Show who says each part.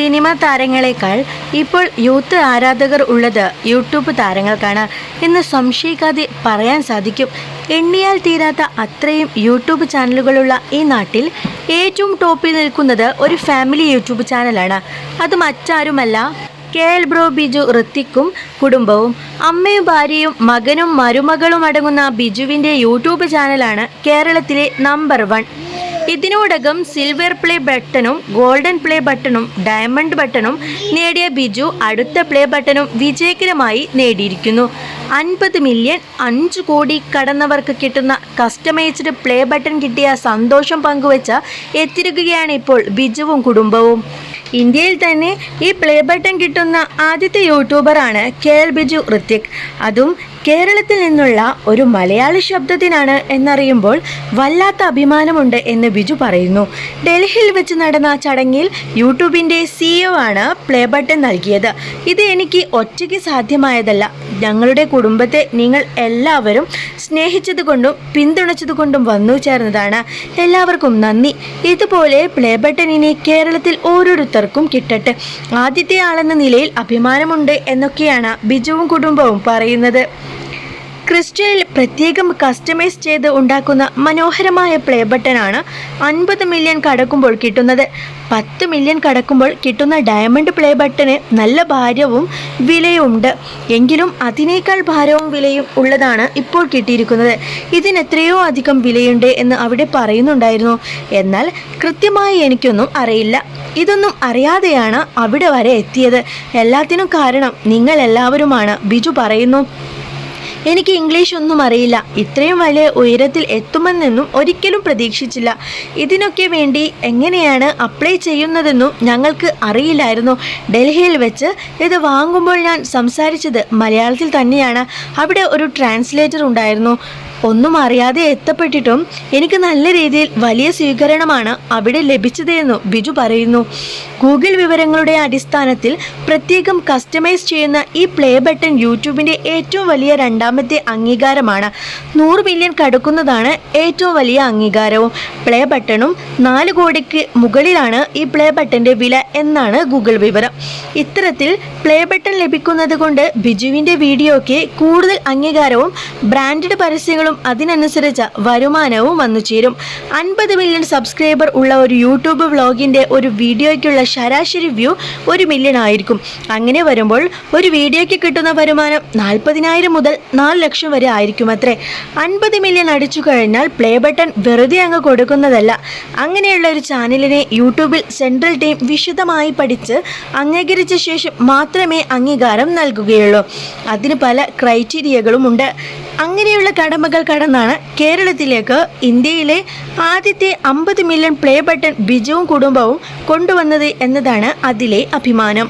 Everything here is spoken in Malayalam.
Speaker 1: സിനിമ താരങ്ങളെക്കാൾ ഇപ്പോൾ യൂത്ത് ആരാധകർ ഉള്ളത് യൂട്യൂബ് താരങ്ങൾക്കാണ്. എന്ന് സംശയിക്കാതെ പറയാൻ സാധിക്കും. എണ്ണിയാൽ തീരാത്ത അത്രയും യൂട്യൂബ് ചാനലുകളുള്ള ഈ നാട്ടിൽ ഏറ്റവും ടോപ്പിൽ നിൽക്കുന്നത് ഒരു ഫാമിലി യൂട്യൂബ് ചാനലാണ്. അത് മറ്റാരുമല്ല കെ എൽ ബ്രോ ബിജു ഋത്തിക്കും കുടുംബവും അമ്മയും ഭാര്യയും മകനും മരുമകളും അടങ്ങുന്ന ബിജുവിന്റെ യൂട്യൂബ് ചാനലാണ് കേരളത്തിലെ നമ്പർ വൺ. ഇതിനോടകം സിൽവർ പ്ലേ ബട്ടണും ഗോൾഡൻ പ്ലേ ബട്ടണും ഡയമണ്ട് ബട്ടണും നേടിയ ബിജു അടുത്ത പ്ലേ ബട്ടണും വിജയകരമായി നേടിയിരിക്കുന്നു. അൻപത് മില്യൺ അഞ്ച് കോടി കടന്നവർക്ക് കിട്ടുന്ന കസ്റ്റമൈസ്ഡ് പ്ലേ ബട്ടൺ കിട്ടിയ സന്തോഷം പങ്കുവച്ച എത്തിരിക്കുകയാണ് ഇപ്പോൾ ബിജുവും കുടുംബവും. ഇന്ത്യയിൽ തന്നെ ഈ പ്ലേ ബട്ടൺ കിട്ടുന്ന ആദ്യത്തെ യൂട്യൂബറാണ് കെ എൽ ബിജു ഋത്വിക് അതും കേരളത്തിൽ നിന്നുള്ള ഒരു മലയാളി ശബ്ദത്തിനാണ് എന്നറിയുമ്പോൾ വല്ലാത്ത അഭിമാനമുണ്ട് എന്ന് ബിജു പറയുന്നു. ഡൽഹിയിൽ വെച്ച് നടന്ന ചടങ്ങിൽ യൂട്യൂബിന്റെ സിഇഒ ആണ് പ്ലേ ബട്ടൺ നൽകിയത്. ഇത് എനിക്ക് ഒറ്റയ്ക്ക് സാധ്യമായതല്ല. ഞങ്ങളുടെ കുടുംബത്തെ നിങ്ങൾ എല്ലാവരും സ്നേഹിച്ചതുകൊണ്ടും പിന്തുണച്ചതുകൊണ്ടും വന്നു ചേർന്നതാണ്. എല്ലാവർക്കും നന്ദി. ഇതുപോലെ പ്ലേ ബട്ടൺ ഇനി കേരളത്തിൽ ഓരോരുത്തർക്കും കിട്ടട്ടെ. ആദ്യത്തെ ആളെന്ന നിലയിൽ അഭിമാനമുണ്ട് എന്നൊക്കെയാണ് ബിജുവും കുടുംബവും പറയുന്നത്. ക്രിസ്റ്റലിൽ പ്രത്യേകം കസ്റ്റമൈസ് ചെയ്ത് ഉണ്ടാക്കുന്ന മനോഹരമായ പ്ലേ ബട്ടനാണ് അൻപത് മില്യൺ കടക്കുമ്പോൾ കിട്ടുന്നത്. പത്ത് മില്യൺ കടക്കുമ്പോൾ കിട്ടുന്ന ഡയമണ്ട് പ്ലേ ബട്ടന് നല്ല ഭാരവും വിലയുമുണ്ട്. എങ്കിലും അതിനേക്കാൾ ഭാരവും വിലയും ഉള്ളതാണ് ഇപ്പോൾ കിട്ടിയിരിക്കുന്നത്. ഇതിന് എത്രയോ അധികം വിലയുണ്ട് എന്ന് അവിടെ പറയുന്നുണ്ടായിരുന്നു. എന്നാൽ കൃത്യമായി എനിക്കൊന്നും അറിയില്ല. ഇതൊന്നും അറിയാതെയാണ് അവിടെ വരെ എത്തിയത്. എല്ലാത്തിനും കാരണം നിങ്ങൾ എല്ലാവരുമാണ് ബിജു പറയുന്നു. എനിക്ക് ഇംഗ്ലീഷ് ഒന്നും അറിയില്ല. ഇത്രയും വലിയ ഉയരത്തിൽ എത്തുമെന്നൊന്നും ഒരിക്കലും പ്രതീക്ഷിച്ചില്ല. ഇതിനൊക്കെ വേണ്ടി എങ്ങനെയാണ് അപ്ലൈ ചെയ്യുന്നതെന്നും ഞങ്ങൾക്ക് അറിയില്ലായിരുന്നു. ഡൽഹിയിൽ വെച്ച് ഇത് വാങ്ങുമ്പോൾ ഞാൻ സംസാരിച്ചത് മലയാളത്തിൽ തന്നെയാണ്. അവിടെ ഒരു ട്രാൻസ്ലേറ്റർ ഉണ്ടായിരുന്നു. ഒന്നും അറിയാതെ എത്തപ്പെട്ടിട്ടും എനിക്ക് നല്ല രീതിയിൽ വലിയ സ്വീകരണമാണ് അവിടെ ലഭിച്ചതെന്നു ബിജു പറയുന്നു. ഗൂഗിൾ വിവരങ്ങളുടെ അടിസ്ഥാനത്തിൽ പ്രത്യേകം കസ്റ്റമൈസ് ചെയ്യുന്ന ഈ പ്ലേ ബട്ടൺ യൂട്യൂബിന്റെ ഏറ്റവും വലിയ രണ്ടാമത്തെ അംഗീകാരമാണ്. നൂറ് മില്യൺ കടക്കുന്നതാണ് ഏറ്റവും വലിയ അംഗീകാരവും. പ്ലേ ബട്ടണും നാല് കോടിക്ക് മുകളിലാണ് ഈ പ്ലേ ബട്ടന്റെ വില എന്നാണ് ഗൂഗിൾ വിവരം. ഇത്തരത്തിൽ പ്ലേ ബട്ടൺ ലഭിക്കുന്നത് കൊണ്ട് ബിജുവിന്റെ വീഡിയോയ്ക്ക് കൂടുതൽ അംഗീകാരവും ബ്രാൻഡഡ് പരസ്യങ്ങളും അതിനനുസരിച്ച വരുമാനവും വന്നു ചേരും. അൻപത് മില്യൺ സബ്സ്ക്രൈബർ ഉള്ള ഒരു യൂട്യൂബ് വ്ളോഗിന്റെ ഒരു വീഡിയോയ്ക്കുള്ള ശരാശരി വ്യൂ ഒരു മില്യൺ ആയിരിക്കും. അങ്ങനെ വരുമ്പോൾ ഒരു വീഡിയോയ്ക്ക് കിട്ടുന്ന വരുമാനം നാൽപ്പതിനായിരം മുതൽ നാല് ലക്ഷം വരെ ആയിരിക്കും അത്രേ അൻപത് മില്യൺ അടിച്ചു കഴിഞ്ഞാൽ പ്ലേ ബട്ടൺ വെറുതെ അങ്ങ് കൊടുക്കുന്നതല്ല. അങ്ങനെയുള്ള ഒരു ചാനലിനെ യൂട്യൂബിൽ സെൻട്രൽ ടീം വിശദമായി പഠിച്ച് അംഗീകരിച്ച ശേഷം മാത്രമേ അംഗീകാരം നൽകുകയുള്ളൂ. അതിന് പല ക്രൈറ്റീരിയകളും ഉണ്ട് അങ്ങനെയുള്ള കടമകൾ കടന്നാണ് കേരളത്തിലേക്ക് ഇന്ത്യയിലെ ആദ്യത്തെ അമ്പത് മില്യൺ പ്ലേ ബട്ടൺ ബിജുവും കുടുംബവും കൊണ്ടുവന്നത് എന്നതാണ് അതിലെ അഭിമാനം.